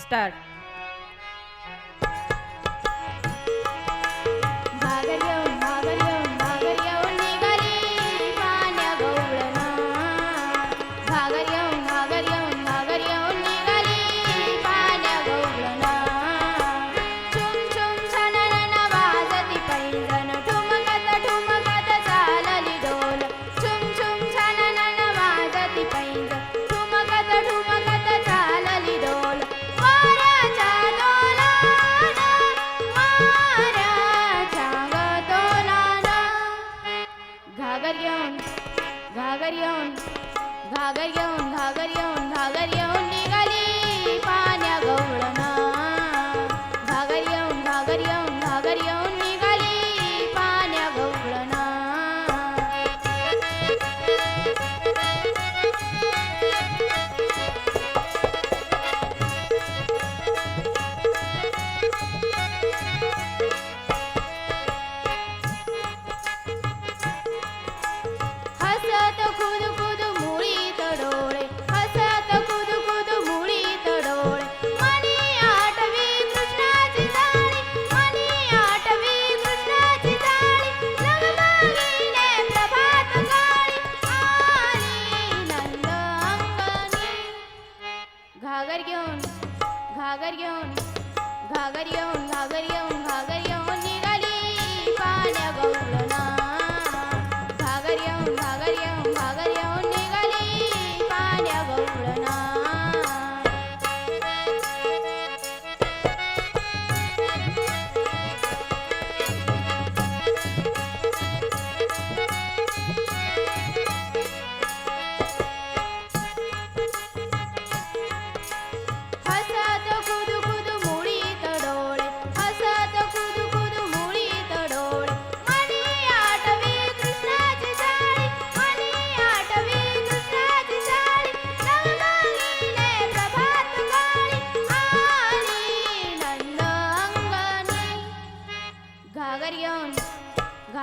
start. घेऊन घागर घेऊन घागर घेऊन घागर घेऊन घागर घेऊन घागर घेऊन घागर घेऊन घागर घेऊन घागर घेऊन घागर घेऊन निघाली पाण्या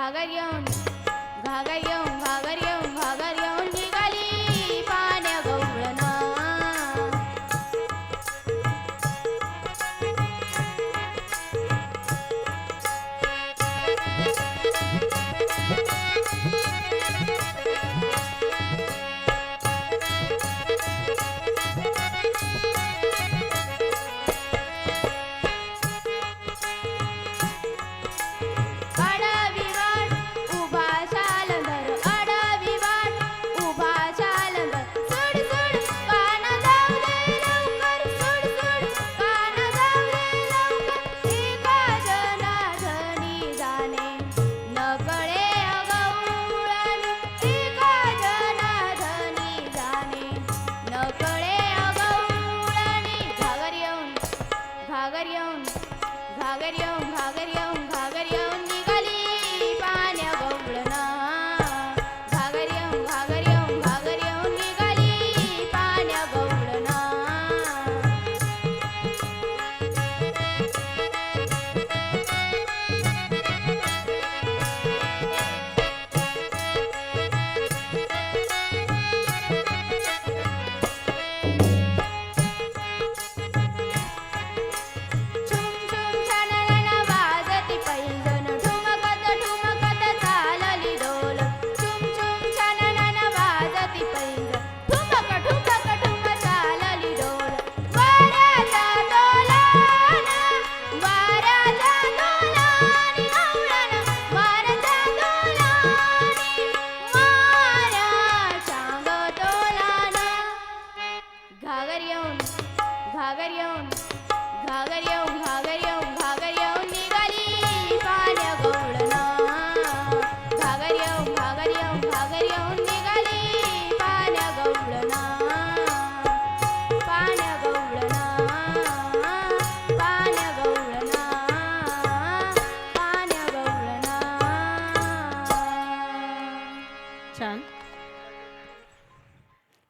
घागर येऊन घागर येऊन घागर येऊन घागर येऊन घागर येऊन.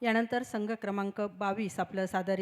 यानंतर संघ क्रमांक बावीस आपलं सादर